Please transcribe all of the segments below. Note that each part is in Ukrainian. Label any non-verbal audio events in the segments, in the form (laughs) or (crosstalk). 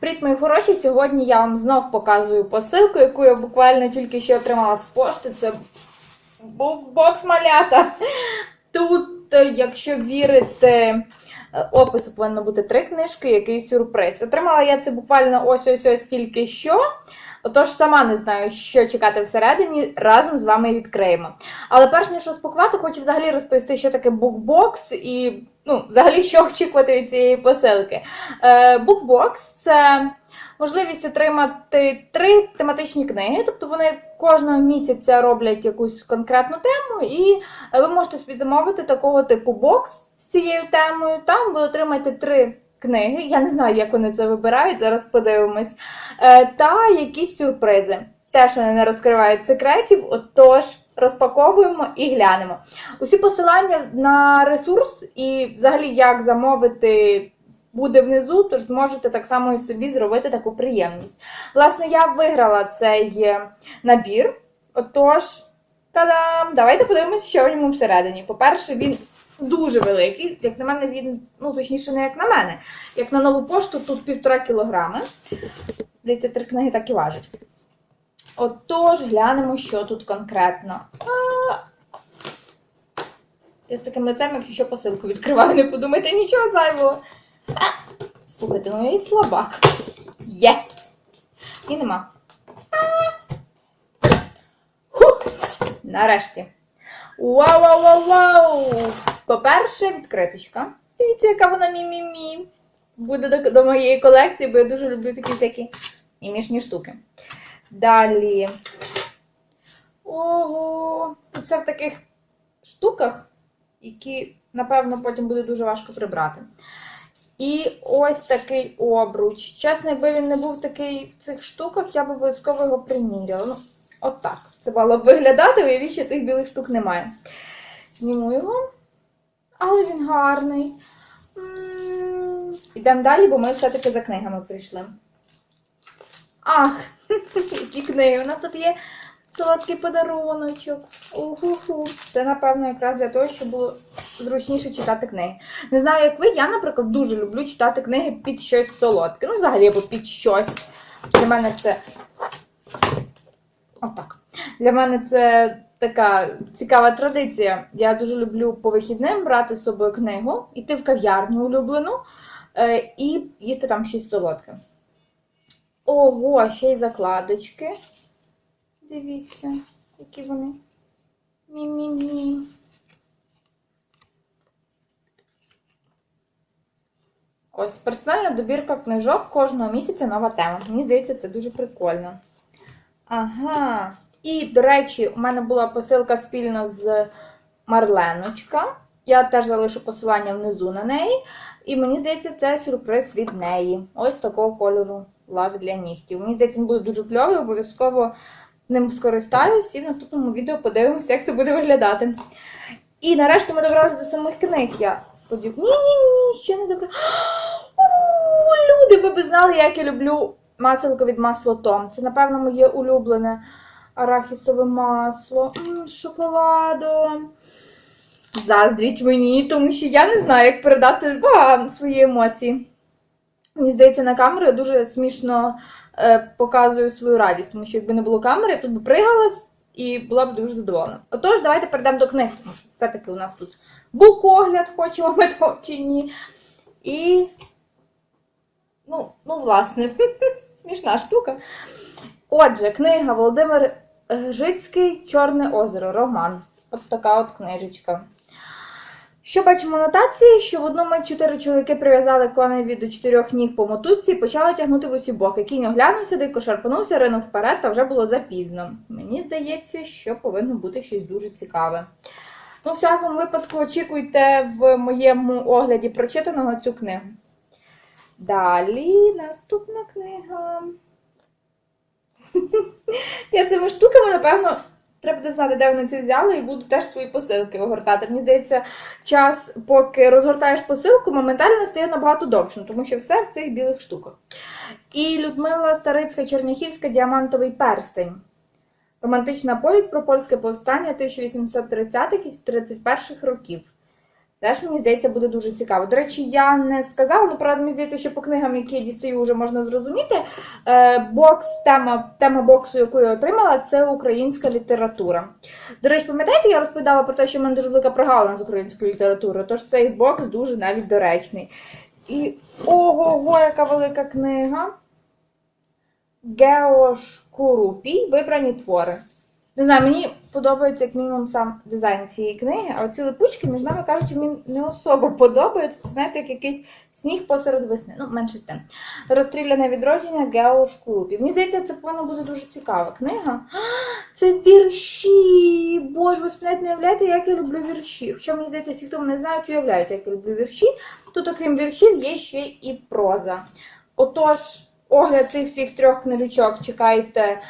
Привіт, мої хороші! Сьогодні я вам знов показую посилку, яку я буквально тільки що отримала з пошти. Це бокс малята. Тут, е, якщо вірити е, опису, повинно бути три книжки, який сюрприз. Отримала я це буквально ось-ось-ось тільки що. Отож, сама не знаю, що чекати всередині, разом з вами відкриємо. Але перш ніж розпакувати, хочу взагалі розповісти, що таке букбокс і ну, взагалі, що очікувати від цієї посилки. Е, Букбокс це можливість отримати три тематичні книги, тобто вони кожного місяця роблять якусь конкретну тему, і ви можете собі замовити такого типу бокс з цією темою. Там ви отримаєте три книги. Я не знаю, як вони це вибирають, зараз подивимось. Е, Та якісь сюрпризи. Теж вони не розкривають секретів, отож розпаковуємо і глянемо. Усі посилання на ресурс і взагалі як замовити. Буде внизу, тож зможете так само і собі зробити таку приємність. Власне, я виграла цей е, набір. Отож, та-дам! Давайте подивимося, що в ньому всередині. По-перше, він дуже великий. Як на мене, він, ну точніше, не як на мене. Як на нову пошту, тут півтора кілограми. Здається, три книги так і важать. Отож, глянемо, що тут конкретно. А... Я з таким лицем, якщо посилку відкриваю, не подумайте нічого зайвого. А, Слухайте, ну і слабак. Є. І нема. Нарешті. Вау-вау-вау-вау! По-перше, відкриточка. Дивіться, яка вона мі-мі-мі. Буде до, до моєї колекції, бо я дуже люблю такі всякі мімішні штуки. Далі. Ого! Тут все в таких штуках, які, напевно, потім буде дуже важко прибрати. І ось такий обруч. Чесно, якби він не був такий в цих штуках, я б обов'язково його приміряла. Ну, отак. Це мало б виглядати, уявіть, що цих білих штук немає. Зніму його. Але він гарний. Йдемо далі, бо ми все-таки за книгами прийшли. Ах, (laughs) які книги. У нас тут є солодкий подаруночок. Уху-ху. Це, напевно, якраз для того, щоб було зручніше читати книги. Не знаю, як ви, я, наприклад, дуже люблю читати книги під щось солодке. Ну, взагалі, або під щось. Для мене це. Отак. Для мене це така цікава традиція. Я дуже люблю по вихідним брати з собою книгу, йти в кав'ярню улюблену е, і їсти там щось солодке. Ого, ще й закладочки. Дивіться, які вони. Мі-мі-мі. Ось персональна добірка книжок кожного місяця нова тема. Мені здається, це дуже прикольно. Ага. І, до речі, у мене була посилка спільно з Марленочка. Я теж залишу посилання внизу на неї. І мені здається, це сюрприз від неї. Ось такого кольору лаві для нігтів. Мені здається, він буде дуже кльовий, обов'язково ним скористаюсь і в наступному відео подивимося, як це буде виглядати. І нарешті ми добралися до самих книг. Я сподіваюся. Ні-ні-ні, ще не добре. (gasps) Люди, ви б знали, як я люблю маселко від масло Том. Це, напевно, моє улюблене арахісове масло. М, з шоколадом. Заздріть мені, тому що я не знаю, як передати вам свої емоції. Мені здається, на камеру я дуже смішно е, показую свою радість, тому що якби не було камери, я тут би пригала і була б дуже задоволена. Отож, давайте перейдемо до книг, тому що все-таки у нас тут букогляд, хочемо ми того чи ні. І. Ну, ну, власне, (laughs) смішна штука. Отже, книга Володимир Жицький Чорне озеро, роман. От така от книжечка. Що бачимо нотації, що в мить чотири чоловіки прив'язали коневі до чотирьох ніг по мотузці і почали тягнути в усі боки. Кінь оглянувся, дико шарпанувся, ринув вперед, та вже було запізно. Мені здається, що повинно бути щось дуже цікаве. Ну, в всякому випадку, очікуйте в моєму огляді прочитаного цю книгу. Далі наступна книга. Я цими штуками, напевно, треба буде знати, де вони це взяли, і буду теж свої посилки вигортати. Мені здається, час, поки розгортаєш посилку, моментально стає набагато довшим, тому що все в цих білих штуках. І Людмила Старицька Черняхівська Діамантовий перстень. Романтична повість про польське повстання 1830-х і 31-х років. Теж мені здається, буде дуже цікаво. До речі, я не сказала, ну правда, мені здається, що по книгам, які я дістаю, вже можна зрозуміти. Е, бокс, тема, тема боксу, яку я отримала, це українська література. До речі, пам'ятаєте, я розповідала про те, що в мене дуже велика прогалина з української літератури, тож цей бокс дуже навіть доречний. І ого-го, яка велика книга. Геош Курупій, вибрані твори. Не знаю, мені подобається як мінімум сам дизайн цієї книги, а оці липучки, між нами кажучи, мені не особо подобаються. Це знаєте, як якийсь сніг посеред весни. Ну, менше з тим. Розстріляне відродження Гео Шкурупі. Мені здається, це повинна буде дуже цікава книга. А, Це вірші! Боже, ви навіть не уявляєте, як я люблю вірші. Хоча мені здається, всі, хто мене знають, уявляють, як я люблю вірші. Тут, окрім віршів, є ще і проза. Отож, огляд цих всіх трьох книжечок чекайте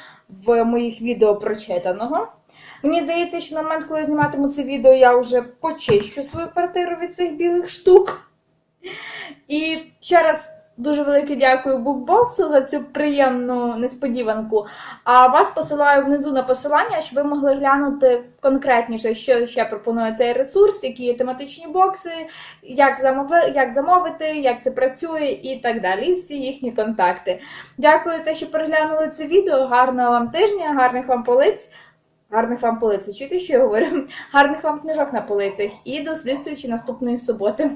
в моїх відео прочитаного. Мені здається, що на момент, коли я зніматиму це відео, я вже почищу свою квартиру від цих білих штук. І ще раз дуже велике дякую букбоксу за цю приємну несподіванку. А вас посилаю внизу на посилання, щоб ви могли глянути конкретніше, що ще пропонує цей ресурс, які є тематичні бокси, як, замови, як замовити, як це працює і так далі. І всі їхні контакти. Дякую за те, що переглянули це відео. Гарного вам тижня, гарних вам полиць. Гарних вам полиць. Чуєте, що я говорю? Гарних вам книжок на полицях і до зустрічі наступної суботи.